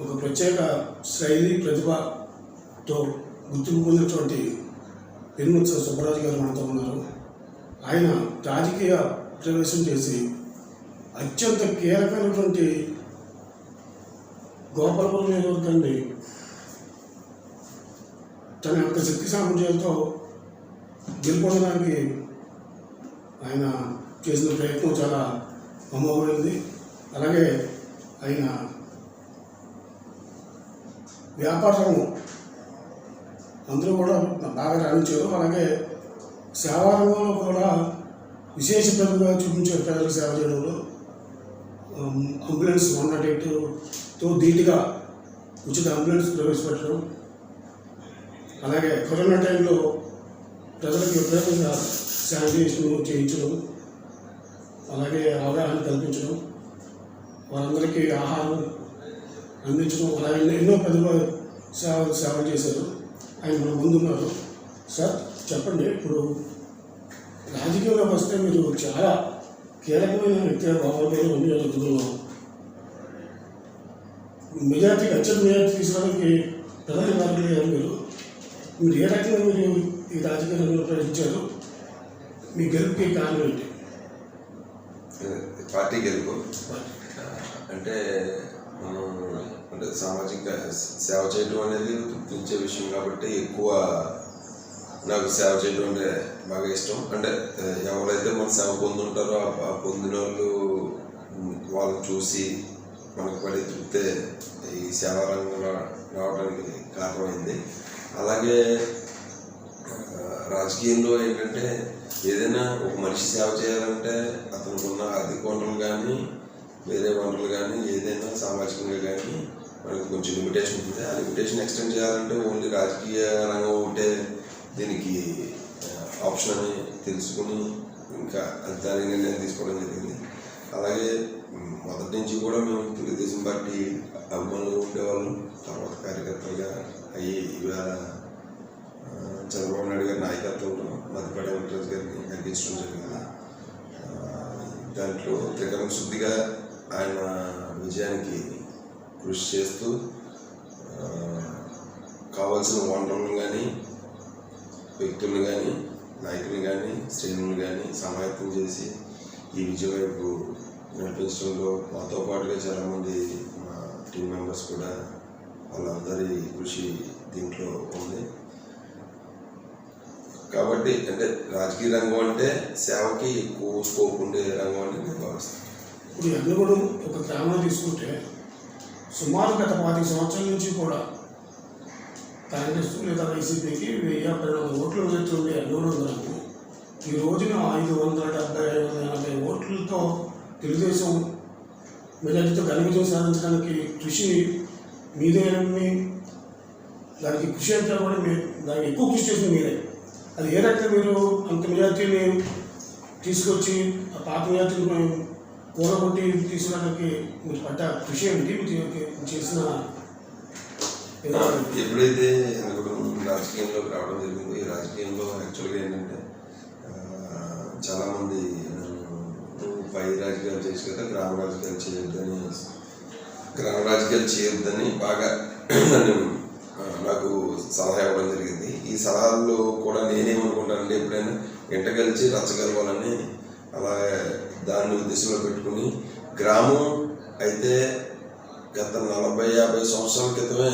ఒక ప్రత్యేక శైలి ప్రతిభతో గుర్తింపు పొందినటువంటి పెనుమత్స సుబ్బరాజు గారు మనతో ఉన్నారు. ఆయన రాజకీయ ప్రవేశం చేసి అత్యంత కీలకమైనటువంటి గోపాలపురం నియోజకవర్గాన్ని తన యొక్క శక్తి సామర్థ్యాలతో గెలుపొందడానికి ఆయన చేసిన ప్రయత్నం చాలా అమోఘమైంది అలాగే ఆయన వ్యాపార రంగం అందరూ కూడా బాగా రాణించారు. అలాగే సేవా రంగంలో కూడా విశేష ప్రతిభ చూపించారు ప్రజలకు సేవ చేయడంలో. అంబులెన్స్ వన్ నాట్ ఎయిట్తో ధీటుగా ఉచిత అంబులెన్స్ ప్రవేశపెట్టడం. అలాగే కరోనా టైంలో ప్రజలకు విపరీతంగా శానిటైజేషన్ చేయించడం. అలాగే అవగాహన కల్పించడం. వారందరికీ ఆహారం అందించడం అలాగే ఎన్నో ప్రతిభ సేవ సేవ చేశారు. ఆయన మన ముందున్నారు. సార్ చెప్పండి. ఇప్పుడు రాజకీయంలోకి వస్తే మీరు చాలా కీలకమైన వ్యక్తిగా బాబాయ్యారు అన్ని జరుగుతున్నాం మెజార్టీకి అత్యంత మెజార్టీ తీసుకోవడానికి ప్రధాన కారణం గారు మీరు మీరు ఏ రకంగా మీరు ఈ రాజకీయ రంగంలో ప్రవేశించారు మీ గెలుపుకి కారణం ఏంటి? పార్టీ గెలుపు. అంటే మనం అంటే సామాజిక సేవ చేయడం అనేది తృప్తించే విషయం కాబట్టి ఎక్కువ నాకు సేవ చేయడం అంటే బాగా ఇష్టం. అంటే ఎవరైతే మన సేవ పొందుంటారో ఆ- ఆ పొందిన వాళ్ళు వాళ్ళని చూసి మనకు పడే తృప్తే ఈ సేవా రంగంలో రావడానికి కారణమైంది. అలాగే రాజకీయంలో ఏంటంటే ఏదైనా ఒక మనిషి సేవ చేయాలంటే అతనికి ఉన్న ఆర్థిక వనరులు కానీ వేరే వనరులు కానీ ఏదైనా సామాజికంగా కానీ మనకి కొంచెం లిమిటేషన్ ఉంటుంది ఆ లిమిటేషన్ ఎక్స్టెండ్ చేయాలంటే ఓన్లీ రాజకీయ రంగం ఉంటే దీనికి ఆప్షన్ అని తెలుసుకుని ఇంకా అది దాని నిర్ణయం తీసుకోవడం జరిగింది. అలాగే మొదటి నుంచి కూడా మేము తెలుగుదేశం పార్టీ అభిమానులు ఉండేవాళ్ళం. తర్వాత కార్యకర్తలుగా అయ్యి ఇవాళ చంద్రబాబు నాయుడు గారి నాయకత్వంలో మధ్యపడే వెంకటరాజు గారిని అందించడం జరిగింది. దాంట్లో త్రికరణ శుద్ధిగా ఆయన విజయానికి కృషి చేస్తూ కావాల్సిన వనరులను కానీ వ్యక్తులను కానీ నాయకులను కానీ శ్రేణులను కానీ సమాయత్తం చేసి ఈ విజయం వైపు నడిపించడంలో మాతో పాటుగా చాలామంది మా టీం మెంబర్స్ కూడా వాళ్ళందరి కృషి దీంట్లో ఉంది. కాబట్టి అంటే రాజకీయ రంగం అంటే సేవకి ఎక్కువ స్కోప్ ఉండే రంగం అని నేను భావిస్తాను. ఇప్పుడు ఎన్నగూడెం ఒక గ్రామం తీసుకుంటే సుమారు గత పాతిక సంవత్సరాల నుంచి కూడా కాంగ్రెస్ లేదా వైసీపీకి వెయ్యి పన్నెండు వందల ఓట్లు వచ్చి ఎన్నగూడెం గ్రామం ఈ రోజున ఐదు వందల డెబ్బై ఐదు వందల ఎనభై ఓట్లతో తెలుగుదేశం మెజార్టీతో ఘన విజయం సాధించడానికి కృషి మీదేనని దానికి కృషి అంతా కూడా మీరు దానికి ఎక్కువ కృషి చేసింది మీరే. అది ఏ రకంగా మీరు అంత మెజార్టీని తీసుకొచ్చి ఆ పాత మెజార్టీని కూడగొట్టి తీసుకురావడానికి మీరు పడ్డ కృషి ఏమిటి మీరు చేసిన ఎప్పుడైతే రాజకీయంలోకి రావడం జరిగిందో ఈ రాజకీయంలో యాక్చువల్గా ఏంటంటే చాలామంది పై రాజకీయాలు చేసి కదా గ్రామ రాజకీయాలు చేయొద్దని గ్రామ రాజకీయాలు చేయొద్దని బాగా నాకు సలహా ఇవ్వడం జరిగింది. ఈ సలహాల్లో కూడా నేనేమనుకుంటానంటే ఎప్పుడైనా ఎంట కలిసి రచ్చగలవాలని అలాగే దాన్ని ఉద్దేశంలో పెట్టుకుని గ్రామం అయితే గత నలభై యాభై సంవత్సరాల క్రితమే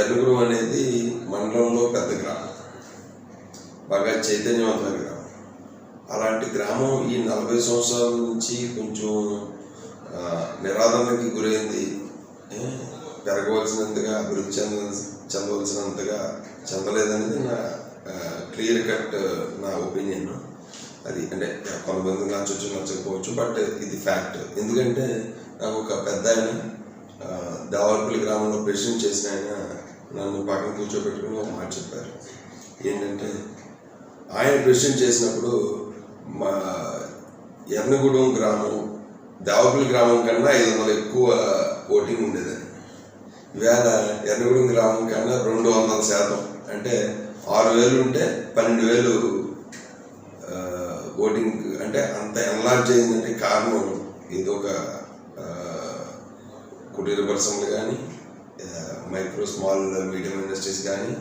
ఎలుగురు అనేది మండలంలో పెద్ద గ్రామం. బాగా చైతన్యవంతమైన గ్రామం. అలాంటి గ్రామం ఈ నలభై సంవత్సరాల నుంచి కొంచెం నిరాదరణకి గురైంది. పెరగవలసినంతగా అభివృద్ధి చెంద చెందవలసినంతగా చెందలేదనేది నా క్లియర్ కట్ నా ఒపీనియన్. అది అంటే కొంతమంది నచ్చొచ్చు నచ్చకపోవచ్చు బట్ ఇది ఫ్యాక్ట్. ఎందుకంటే నాకు ఒక పెద్ద ఆయన దేవాలపల్లి గ్రామంలో ప్రెసిడెంట్ చేసిన ఆయన నన్ను పక్కన కూర్చోబెట్టుకుని ఒక మాట చెప్పారు. ఏంటంటే ఆయన ప్రెసిడెంట్ చేసినప్పుడు మా ఎర్నగూడెం గ్రామం దావపల్లి గ్రామం కన్నా ఐదు వందలు ఎక్కువ ఓటింగ్ ఉండేదని ఈవేళ ఎర్నగూడెం గ్రామం కన్నా రెండు వందల శాతం. అంటే ఆరు వేలు ఉంటే పన్నెండు వేలు అంటే అంత ఎన్లార్జ్ అయిందంటే కారణం ఏదో ఒక కుటీర పరిశ్రమలు కానీ మైక్రో స్మాల్ మీడియం ఇండస్ట్రీస్ కానీ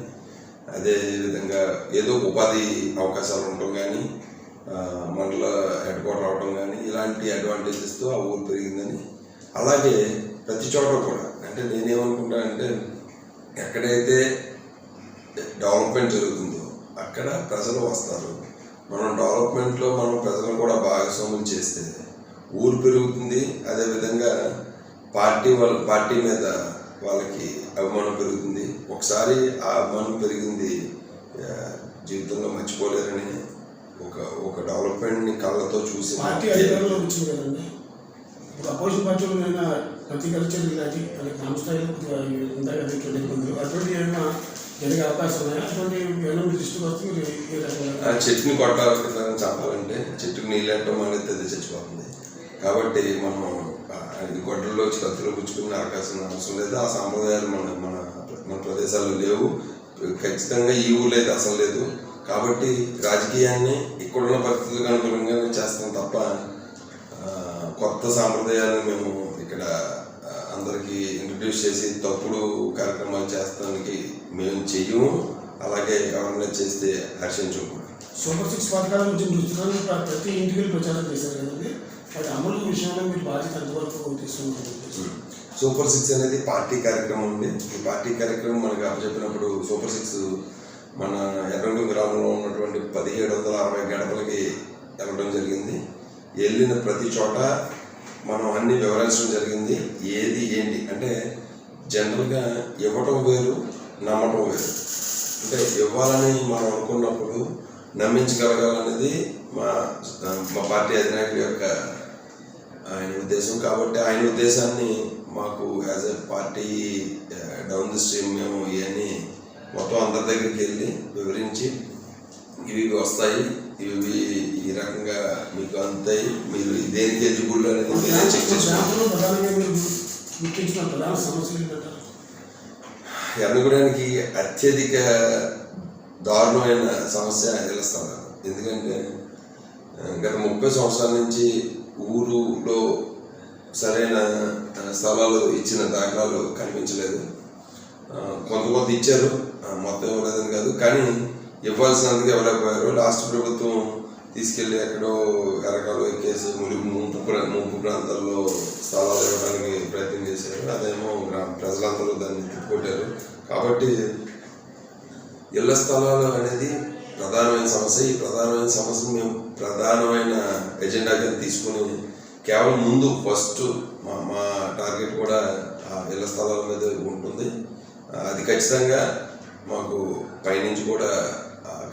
అదే విధంగా ఏదో ఉపాధి అవకాశాలు ఉండటం కానీ మండల హెడ్ క్వార్టర్ అవడం కానీ ఇలాంటి అడ్వాంటేజెస్తో ఆ ఊరు పెరిగిందని. అలాగే ప్రతి చోట కూడా అంటే నేనేమనుకుంటానంటే ఎక్కడైతే డెవలప్మెంట్ జరుగుతుందో అక్కడ ప్రజలు వస్తారు. మనం డెవలప్మెంట్లో మనం ప్రజలను కూడా భాగస్వాములు చేస్తే ఊరు పెరుగుతుంది. అదేవిధంగా పార్టీ వాళ్ళ పార్టీ మీద వాళ్ళకి అభిమానం పెరుగుతుంది. ఒకసారి ఆ అభిమానం పెరిగింది జీవితంలో మర్చిపోలేరని ఒక ఒక డెవలప్మెంట్ని కళ్ళతో చూసి పార్టీ అధికారంలో వచ్చింది కదండి. ఇప్పుడు అపోజిషన్ పార్టీలో ఏమైనా కల్చర్ ఇలాంటి అటువంటి ఏమైనా జరిగే అవకాశం అటువంటి ఏమైనా దృష్టికి వస్తే మీరు ఆ చెట్టుని కొట్టాలని చెప్పాలంటే చెట్టుకు నీళ్ళు పెట్టడం అనేది చచ్చిపోతుంది. కాబట్టి మనం ఆ, గొడ్డల్లో కత్తులు పుచ్చుకునే అవకాశం అవసరం లేదు. ఆ సాంప్రదాయాలు మన మన మన ప్రదేశాల్లో లేవు. ఖచ్చితంగా ఈ ఊళ్ళో అయితే అసలు లేదు. కాబట్టి రాజకీయాన్ని ఇక్కడున్న పరిస్థితులకు అనుకూలంగానే చేస్తాం తప్ప కొత్త సాంప్రదాయాలను మేము ఇక్కడ అందరికీ ఇంట్రడ్యూస్ చేసి తప్పుడు కార్యక్రమాలు చేస్తానికి మేము చెయ్యము. అలాగే ఎవరైనా చేస్తే హర్షించము సూపర్ సిక్స్ పథకాల గురించి చూస్తున్నాను ప్ర- ప్రతి ఇంటికి వెళ్ళి ప్రచారం చేశారు కదండి. వాటి అమలు విషయంలో మీరు బాధ్యత ఎంతవరకు సూపర్ సిక్స్ అనేది పార్టీ కార్యక్రమం ఉంది ఈ పార్టీ కార్యక్రమం మనకు అప్పచెప్పినప్పుడు సూపర్ సిక్స్ మన ఎర్రంగు గ్రామంలో ఉన్నటువంటి పదిహేడు వందల అరవై గడపలకి వెళ్ళడం జరిగింది. వెళ్ళిన ప్రతి చోట మనం అన్ని వివరించడం జరిగింది. ఏది ఏంటి? అంటే జనరల్గా ఇవ్వటం వేరు నమ్మటం వేరు. అంటే ఇవ్వాలని మనం అనుకున్నప్పుడు నమ్మించగలగాలనేది మా మా పార్టీ అధినాయకుడి యొక్క ఆయన ఉద్దేశం. కాబట్టి ఆయన ఉద్దేశాన్ని మాకు as a party down the stream మేము ఇవన్నీ మొత్తం అందరి దగ్గరికి వెళ్ళి వివరించి ఇవి వస్తాయి ఇవి మీకు అందుతాయి మీరు దేనికి ఎలిజిబుల్ అనేది మీరే చెక్ చేసుకోండి ఎన్నగూడానికి అత్యధిక దారుణమైన సమస్య స్థలాలు ఎందుకంటే గత ముప్పై సంవత్సరాల నుంచి ఊరులో సరైన స్థలాలు ఇచ్చిన దాఖలాలు కనిపించలేదు. ఆ, కొంత కొంత ఇచ్చారు. మొత్తం ఇవ్వలేదని కాదు. కానీ ఇవ్వాల్సినందుకు ఇవ్వలేకపోయారు లాస్ట్ ప్రభుత్వం తీసుకెళ్ళి ఎక్కడో ఎరకాలు ఎక్కేసి ములి ముంపు ముంపు ప్రాంతాల్లో స్థలాలు ఇవ్వడానికి ప్రయత్నం చేశారు అదేమో గ్రామ ప్రజలందరూ దాన్ని తిప్పుకొట్టారు కాబట్టి ఇళ్ళ స్థలాలు అనేది ప్రధానమైన సమస్య. ఈ ప్రధానమైన సమస్య మేము ప్రధానమైన ఎజెండాగా తీసుకుని కేవలం ముందు ఫస్ట్ మా మా టార్గెట్ కూడా ఆ ఇళ్ళ స్థలాల మీద ఉంటుంది. అది ఖచ్చితంగా మాకు పైనుంచి కూడా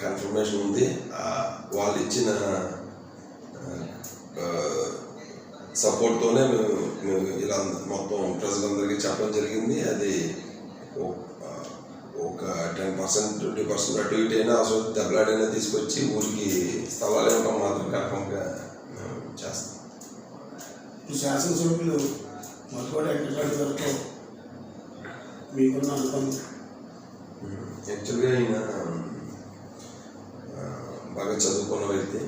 కన్ఫర్మేషన్ ఉంది. వాళ్ళు ఇచ్చిన సపోర్ట్తోనే మేము మేము ఇలా మొత్తం ప్రజలందరికీ చెప్పడం జరిగింది. అది ఒక టెన్ పర్సెంట్ ట్వంటీ పర్సెంట్ అటు ఇటు అయినా అసలు దెబ్బలాడైనా తీసుకొచ్చి ఊరికి స్థలాలు ఇవ్వడం మాత్రం కన్ఫర్మ్గా మేము చేస్తాం. శాసనసభ్యులు మధువాడ వెంకటరాజు గారితో మీకున్న అనుబంధం యాక్చువల్గా ఆయన బాగా చదువుకున్న వ్యక్తి.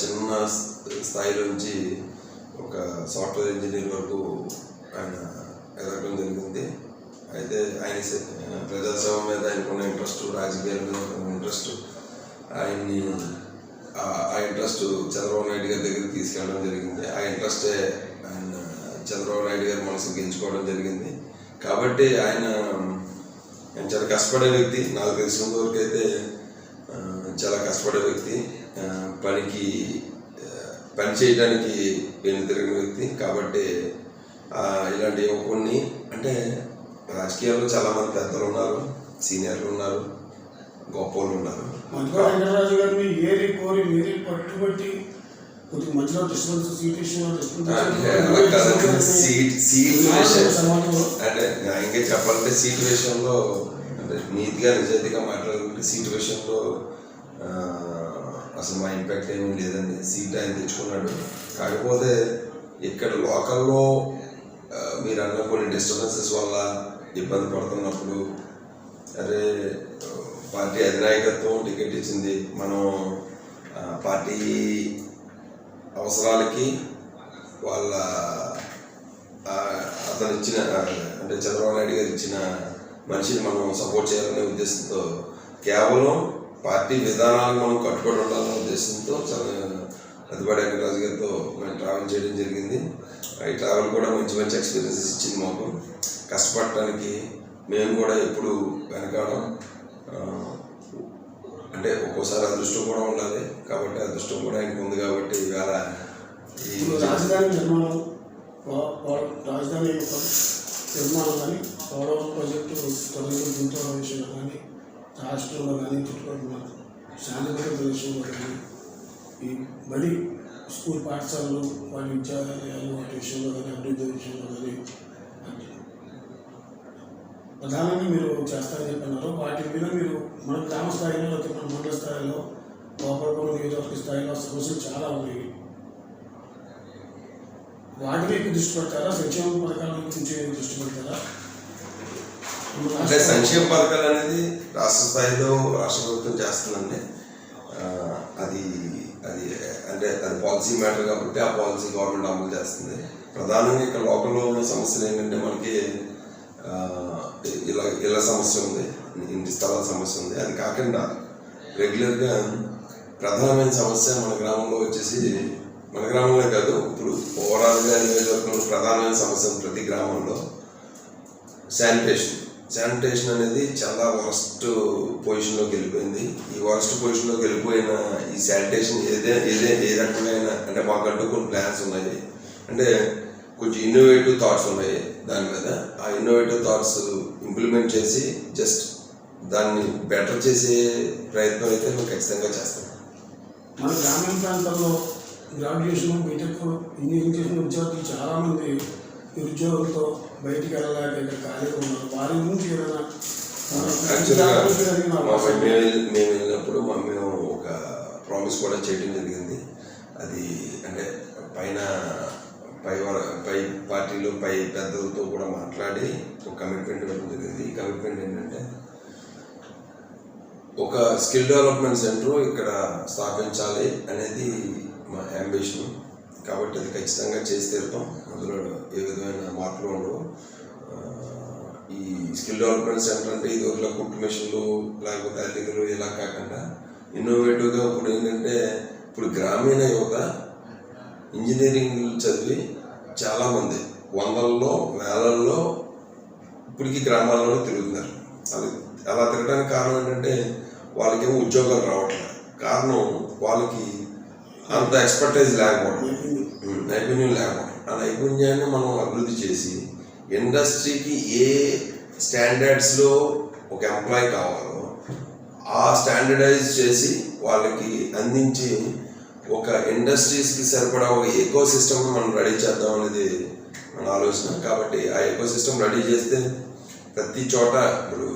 చిన్న స్థాయిలో స్థాయి నుంచి ఒక సాఫ్ట్వేర్ ఇంజనీర్ వరకు ఆయన ఎదగడం జరిగింది. అయితే ఆయన ప్రజాసేవ మీద ఆయనకున్న ఇంట్రెస్ట్ రాజకీయాల మీద ఉన్న ఇంట్రెస్ట్ ఆయన్ని ఆ ఆ ఇంట్రెస్ట్ చంద్రబాబు నాయుడు గారి దగ్గరికి తీసుకెళ్ళడం జరిగింది. ఆ ఇంట్రెస్టే ఆయన చంద్రబాబు నాయుడు గారి మనసు గెలుచుకోవడం జరిగింది. కాబట్టి ఆయన ఆయన చాలా కష్టపడే వ్యక్తి. నాకు తెలిసినంత వరకు అయితే చాలా కష్టపడే వ్యక్తి పనికి పని చేయడానికి వెను తిరిగిన వ్యక్తి. కాబట్టి ఇలాంటి యువకుడిని అంటే రాజకీయాల్లో చాలా మంది పెద్దలు ఉన్నారు సీనియర్లు ఉన్నారు గొప్ప వాళ్ళు ఉన్నారు. మధువాడ వెంకటరాజు గారిని ఏరి కోరి మీరే పట్టుబట్టి అంటే న్యాయంగా చెప్పాలంటే సీట్ విషయంలో అంటే నీతిగా నిజాయితీగా మాట్లాడాలంటే సీట్ విషయంలో అసలు మా ఇంపాక్ట్ ఏమీ లేదండి. సీట్ ఆయన తెచ్చుకున్నాడు. కాకపోతే ఇక్కడ లోకల్లో మీరు అన్న కొన్ని డిస్టర్బెన్సెస్ వల్ల ఇబ్బంది పడుతున్నప్పుడు అరే పార్టీ అధినాయకత్వం టికెట్ ఇచ్చింది. మనం పార్టీ అవసరాలకి వాళ్ళ అతను ఇచ్చిన అంటే చంద్రబాబు నాయుడు గారు ఇచ్చిన మనిషిని మనం సపోర్ట్ చేయాలనే ఉద్దేశంతో కేవలం పార్టీ విధానాలకు మనం కట్టుబడి ఉండాలనే ఉద్దేశంతో చాలా అదిపాటి వెంకటరాజు గారితో మేము ట్రావెల్ చేయడం జరిగింది. ఈ ట్రావెల్ కూడా మంచి మంచి ఎక్స్పీరియన్సెస్ ఇచ్చింది మాకు. కష్టపడటానికి మేము కూడా ఎప్పుడు వెనకాడం అంటే ఒక్కోసారి అదృష్టం కూడా ఉండాలి. కాబట్టి అదృష్టం కూడా ఆయనకు ఉంది కాబట్టి ఇవాళ రాజధాని నిర్మాణం రాజధాని నిర్మాణం కానీ పోలవరం ప్రాజెక్టు తొలగి గుంటూరు కానీ రాష్ట్రంలో కానీ చుట్టుపక్కల శాంతిపూర ప్రదేశంలో కానీ ఈ బడి స్కూల్ పాఠశాలలు వాటి విద్యాలయాలు వాటి విషయంలో కానీ అభివృద్ధి విషయంలో కానీ. ప్రధానంగా మీరు చేస్తారని చెప్పన్నారు వాటి మీద మీరు మన గ్రామ స్థాయిలో లేకపోతే మన మండల స్థాయిలో గోపాలపురం నియోజకవర్గ స్థాయిలో సమస్యలు చాలా ఉన్నాయి. వాటి వైపు దృష్టి పెడతారా? సంక్షేమ పథకాల గురించి దృష్టి పెడతారా? అంటే సంక్షేమ పథకాలు అనేది రాష్ట్ర స్థాయిలో రాష్ట్ర ప్రభుత్వం చేస్తుందండి. అది అది అంటే అది పాలసీ మ్యాటర్ కాబట్టి ఆ పాలసీ గవర్నమెంట్ అమలు చేస్తుంది. ప్రధానంగా ఇక్కడ లోకల్లో ఉన్న సమస్యలు ఏంటంటే మనకి ఇలా ఇళ్ళ సమస్య ఉంది ఇంటి స్థలాల సమస్య ఉంది. అది కాకుండా రెగ్యులర్గా ప్రధానమైన సమస్య మన గ్రామంలో వచ్చేసి మన గ్రామంలో కాదు ఇప్పుడు ఓవరాల్గా నియోజకవర్గంలో ప్రధానమైన సమస్య ప్రతి గ్రామంలో. శానిటేషన్ శానిటేషన్ అనేది చాలా వరస్ట్ పొజిషన్లోకి వెళ్ళిపోయింది. ఈ వరస్ట్ పొజిషన్లోకి వెళ్ళిపోయిన ఈ శానిటేషన్ ఏదే ఏదే ఏ రకమైన అంటే మాకంటూ కొన్ని ప్లాన్స్ ఉన్నాయి. అంటే కొంచెం ఇన్నోవేటివ్ థాట్స్ ఉన్నాయి దాని మీద. ఆ ఇన్నోవేటివ్ థాట్స్ ఇంప్లిమెంట్ చేసి జస్ట్ దాన్ని బెటర్ చేసే ప్రయత్నం అయితే మేము ఖచ్చితంగా చేస్తాం. మన గ్రామీణ ప్రాంతాల్లో గ్రాడ్యుయేషన్ బీటెక్ ఇంజనీరింగ్ చేసిన విద్యార్థులు చాలామంది నిరుద్యోగులతో బయటికి వెళ్ళలేక ఇక్కడ ఖాళీగా ఉన్నారు. వారి గురించి ఏదైనా మేము వెళ్ళి- మేము వెళ్ళినప్పుడు మేము ఒక ప్రామిస్ కూడా చేయడం జరిగింది. అది అంటే పైన పై వర- పై పార్టీలో పై పెద్దలతో కూడా మాట్లాడి ఒక కమిట్మెంట్ ఇవ్వడం జరిగింది. ఈ కమిట్మెంట్ ఏంటంటే ఒక స్కిల్ డెవలప్మెంట్ సెంటర్ ఇక్కడ స్థాపించాలి అనేది మా అంబిషన్ కాబట్టి అది ఖచ్చితంగా చేసి తీరుతాం. అందులో ఏ విధమైన మార్పులు ఉండవు. ఈ స్కిల్ డెవలప్మెంట్ సెంటర్ అంటే ఇది ఒకలా కుట్టు మిషన్లు లేకపోతే అల్లికలు ఇలా కాకుండా ఇన్నోవేటివ్గా ఇప్పుడు ఏంటంటే ఇప్పుడు గ్రామీణ యువత ఇంజనీరింగ్ చదివి చాలామంది వందల్లో వేలల్లో ఇప్పటికీ గ్రామాల్లో తిరుగుతున్నారు. అది అలా తిరగడానికి కారణం ఏంటంటే వాళ్ళకేమో ఉద్యోగాలు రావట్లేదు. కారణం వాళ్ళకి అంత ఎక్స్పర్టైజ్ లేకపోవడం. నైపుణ్యం లేకపోవడం. ఆ నైపుణ్యాన్ని మనం అభివృద్ధి చేసి ఇండస్ట్రీకి ఏ స్టాండర్డ్స్లో ఒక ఎంప్లాయ్ కావాలో ఆ స్టాండర్డైజ్ చేసి వాళ్ళకి అందించి ఒక ఇండస్ట్రీస్కి సరిపడా ఒక ఎకో సిస్టమ్ మనం రెడీ చేద్దాం అనేది మన ఆలోచన. కాబట్టి ఆ ఎకో సిస్టమ్ రెడీ చేస్తే ప్రతి చోట ఇప్పుడు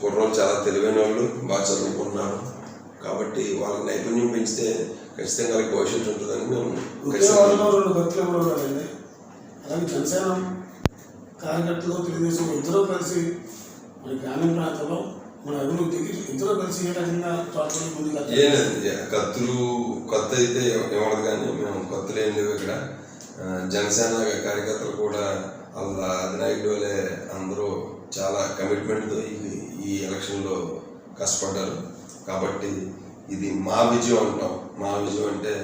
కుర్రోళ్ళు చాలా తెలివైన వాళ్ళు బాగా చదువుకున్నారు. కాబట్టి వాళ్ళకి నైపుణ్యం పెంచితే ఖచ్చితంగా వాళ్ళకి భవిష్యత్తు ఉంటుందని మేము అలాగే జనసేన కార్యకర్తలు తెలుగుదేశం ఇద్దరూ కలిసి మన గ్రామీణ ప్రాంతంలో మన అభివృద్ధికి ఇద్దరూ కలిసి ఏ రకంగా తోటలు ముందుకు కత్తులు కొత్త అయితే ఏమడదు కానీ మేము కొత్తలు ఏం లేవు ఇక్కడ. జనసేన కార్యకర్తలు కూడా వాళ్ళ అధినాయకుడు వలె అందరూ చాలా కమిట్మెంట్తో ఈ ఈ ఎలక్షన్లో కష్టపడ్డారు. కాబట్టి ఇది మా విజయం అంటాం. మా విజయం అంటే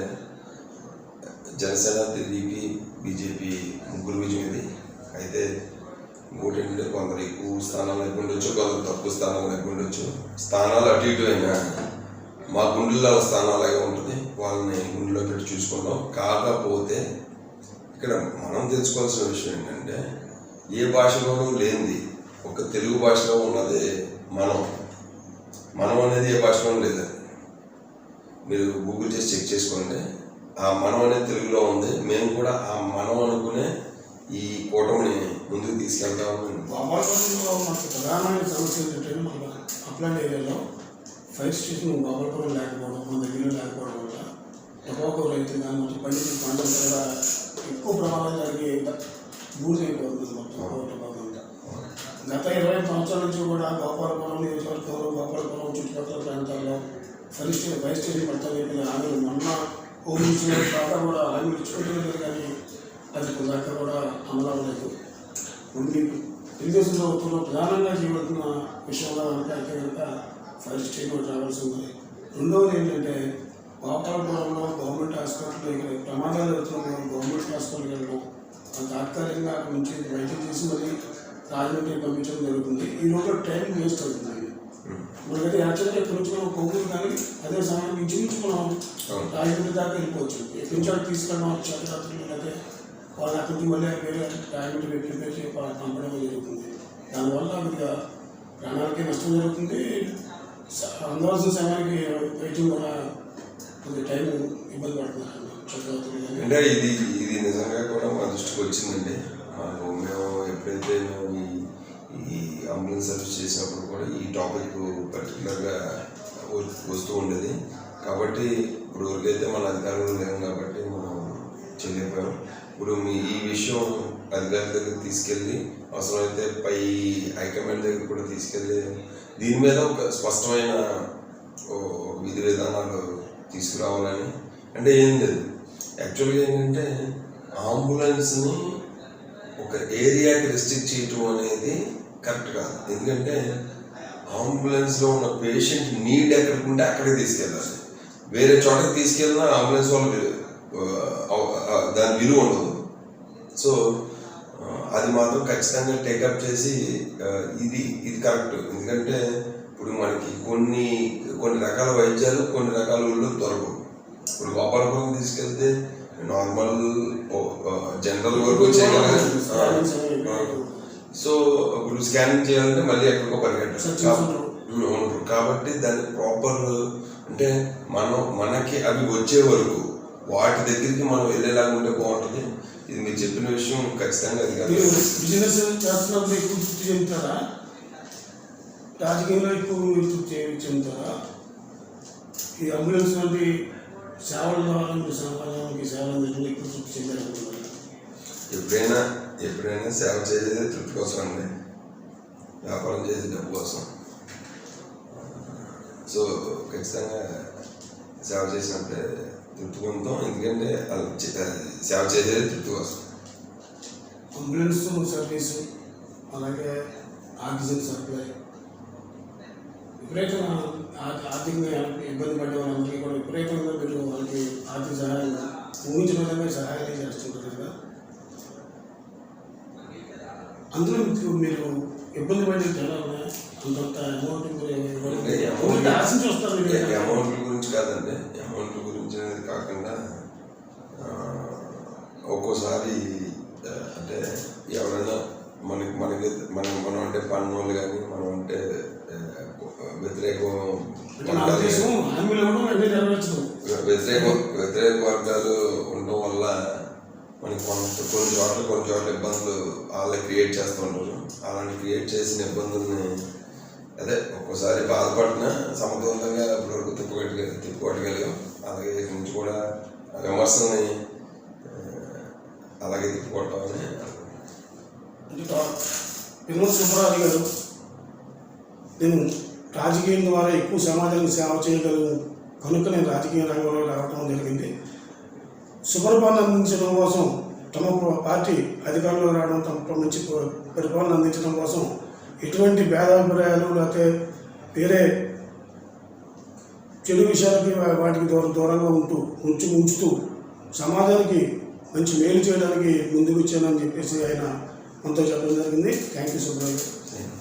జనసేన టీడీపీ బీజేపీ ముగ్గురు విజయం ఇది అయితే ఇంకోటి కొందరు ఎక్కువ స్థానాలు అయిపోయిండొచ్చు కొందరు తక్కువ స్థానాలు అయిపోయిండొచ్చు స్థానాలు అటు ఇటు అయినా మా గుండెల్లో స్థానాలు ఉంటుంది. వాళ్ళని గుండెలో పెట్టి చూసుకుంటాం కాకపోతే ఇక్కడ మనం తెలుసుకోవాల్సిన విషయం ఏంటంటే ఏ భాషలోనూ లేనిది ఒక తెలుగు భాషలో ఉన్నది మనం. మనం అనేది ఏ భాషలోనూ లేదు మీరు గూగుల్ చేసి చెక్ చేసుకోండి. ఆ మనం అనేది తెలుగులో ఉంది. మేము కూడా ఆ మనం అనుకునే ఈ కూటమిని ముందుకు తీసుకెళ్తామని గోపాలపురంలో మనకు ప్రధానమైన సమస్య ఏంటంటే మన అప్లాంట్ ఏరియాలో ఫైర్ స్టేషన్ గోపాలపురం లేకపోవడం మన దగ్గర లేకపోవడం వల్ల టొబాకో రైతులు కానీ పండించిన పంటలు కూడా ఎక్కువ ప్రమాదం జరిగి బూడిదైపోతుంది మొత్తం టొబాకో అంతా. గత ఇరవై సంవత్సరాల నుంచి కూడా గోపాలపురం నియోజకవర్గంలో గోపాలపురం చుట్టుపక్కల ప్రాంతాల్లో ఫైర్ స్టేషన్ స్టేషన్ పడతాను చెప్పిన హామీలు మొన్న హోమ్ మినిస్టర్ దాకా కూడా హామీలు ఇచ్చుకుంటున్నారు కానీ అది ఇప్పుడు దాకా కూడా అమలు అవ్వలేదు. కొన్ని తెలుగుదేశం ప్రభుత్వంలో ప్రధానంగా చేయబడుతున్న విషయంలో కనుక అయితే కనుక ఫస్ట్ స్టేజ్ రావాల్సి ఉంది. రెండవది ఏంటంటే గోపాలపురంలో గవర్నమెంట్ హాస్పిటల్ ఇక్కడ ప్రమాదాలు జరుగుతున్న గవర్నమెంట్ హాస్పిటల్కి వెళ్ళడం ఆ తాత్కాలికంగా అక్కడ నుంచి వైద్యం చేసి మళ్ళీ రాజమండ్రి పంపించడం జరుగుతుంది. ఈ రోజు టైం వేస్ట్ అవుతుంది. మనకైతే యాక్చువల్గా ఇక్కడ నుంచి మనం కొవ్వూరు కానీ అదే సమయానికి ఇంచుమించు మనం అవును. రాజమండ్రి దాకా వెళ్ళిపోవచ్చు. ఎక్కడి నుంచి అక్కడ తీసుకెళ్ళడం క్షేత్రయాత్రలు అయితే వాళ్ళు అక్కడి నుంచి మళ్ళీ వేరే రాజమండ్రి ప్రిపేర్ చేసి ప- పంపడం జరుగుతుంది. దానివల్ల కొద్దిగా ప్రాణాలకి నష్టం జరుగుతుంది. అందవలసిన సమయానికి వైద్యం కూడా కొద్దిగా టైం ఇబ్బంది పడుతున్నారు. అంటే ఇది ఇది నిజంగా కూడా మా దృష్టికి వచ్చిందండి. మేము ఎప్పుడైతే మేము ఈ అంబులెన్స్ సర్వీస్ చేసినప్పుడు కూడా ఈ టాపిక్ పర్టికులర్గా వస్తూ ఉండేది. కాబట్టి ఇప్పుడు వరకైతే మన అధికారులు లేవు కాబట్టి మనం చేయలేకపోయాం. ఇప్పుడు మీ ఈ విషయం అధికారుల దగ్గరికి తీసుకెళ్ళి అవసరమైతే పై హైకమాండ్ దగ్గర కూడా తీసుకెళ్ళి దీని మీద ఒక స్పష్టమైన ఓ విధి విధానాలు తీసుకురావాలని అంటే ఏం లేదు. యాక్చువల్గా ఏంటంటే అంబులెన్స్ని ఒక ఏరియాకి రెస్ట్రిక్ట్ చేయటం అనేది కరెక్ట్ కాదు. ఎందుకంటే అంబులెన్స్లో ఉన్న పేషెంట్ నీడ్ ఎక్కడికి ఉంటే అక్కడికి తీసుకెళ్ళాలి. వేరే చోటకి తీసుకెళ్ళినా అంబులెన్స్ ఆ, దాని విలువ ఉండదు. సో అది మాత్రం ఖచ్చితంగా టేకప్ చేసి ఇది ఇది కరెక్ట్. ఎందుకంటే ఇప్పుడు మనకి కొన్ని కొన్ని రకాల వైద్యాలు కొన్ని రకాల ఊళ్ళో దొరకవు. ఇప్పుడు గోపాలపురం తీసుకెళ్తే నార్మల్ జనరల్ వరకు ఆ. సో ఇప్పుడు స్కానింగ్ చేయాలంటే మళ్ళీ ఎక్కడికో పరిగెట్టాలి సచిన్ ఉండరు. కాబట్టి దాన్ని ప్రాపర్ అంటే మనం మనకి అవి వచ్చే వరకు వాటి దగ్గరికి మనం వెళ్ళేలాగా ఉంటే బాగుంటుంది. ఇది మీరు చెప్పిన విషయం ఖచ్చితంగా అది కాదు బిజినెస్ చేస్తున్నప్పుడు ఎక్కువ తృప్తి చెందుతారా? రాజకీయంలో ఎక్కువ తృప్తి చెందుతారా? ఈ అంబులెన్స్ వంటి సేవల ద్వారా సమాజానికి సేవలు ఎక్కువ తృప్తి చెందాలనుకుంటున్నారు ఎప్పుడైనా ఎప్పుడైనా సేవ చేసేదే తృప్తి కోసం అండి. వ్యాపారం చేసే డబ్బు కోసం. సో ఖచ్చితంగా సేవ చేసినప్పుడే తృప్తి పొందుతాం ఎందుకంటే అది సేవ చేసేది తృప్తి కోసం. అంబులెన్స్ సర్వీసు అలాగే ఆక్సిజన్ సప్లై విపరీతంగా ఆర్థికంగా ఇబ్బంది పడే వాళ్ళందరికీ కూడా విపరీతంగా మీరు వాళ్ళకి ఆర్థిక సహాయం ఊహించిన విధంగా సహాయం చేస్తుంటారు కదా. అందులో మీకు మీరు ఇబ్బంది పడే ఎలా ఉన్నాయి అంతంత అమౌంట్ మీరు? ఆశించి వస్తారు గురించి కాదండి. అమౌంట్ గురించి అనేది కాకుండా ఒక్కోసారి అంటే ఎవరైనా మనకి మనకి మనం మనం అంటే పన్నులు కానీ మనం అంటే వ్యతిరేకం వ్యతిరేక వ్యతిరేక వర్గాలు ఉండడం వల్ల మనకి కొంత కొన్ని చోట్ల కొన్ని చోట్ల ఇబ్బందులు వాళ్ళే క్రియేట్ చేస్తూ ఉంటారు. అలాంటి క్రియేట్ చేసిన ఇబ్బందుల్ని అదే ఒక్కోసారి బాధపడినా సమర్థవంతంగా ఇప్పటివరకు తిప్పుకొట్టగ తిప్పుకోవట్గలిగాం అలాగే ఇక్కడి నుంచి కూడా ఆ విమర్శల్ని అలాగే తిప్పుకోవటం అని అంటే గారు నేను రాజకీయం ద్వారా ఎక్కువ సమాజానికి సేవ చేయగలను కనుక నేను రాజకీయ రంగంలో రావడం జరిగింది. సుపరిపాలన అందించడం కోసం తమ పార్టీ అధికారంలో రావడం తమ మంచి పరిపాలన అందించడం కోసం ఎటువంటి భేదాభిప్రాయాలు లేకపోతే వేరే చెడు విషయాలకి వాటికి దూరం దూరంగా ఉంటూ ఉంచు ఉంచుతూ సమాజానికి మంచి మేలు చేయడానికి ముందుకు వచ్చానని చెప్పేసి ఆయన మనతో చెప్పడం జరిగింది. Thank you Subrahmanyam.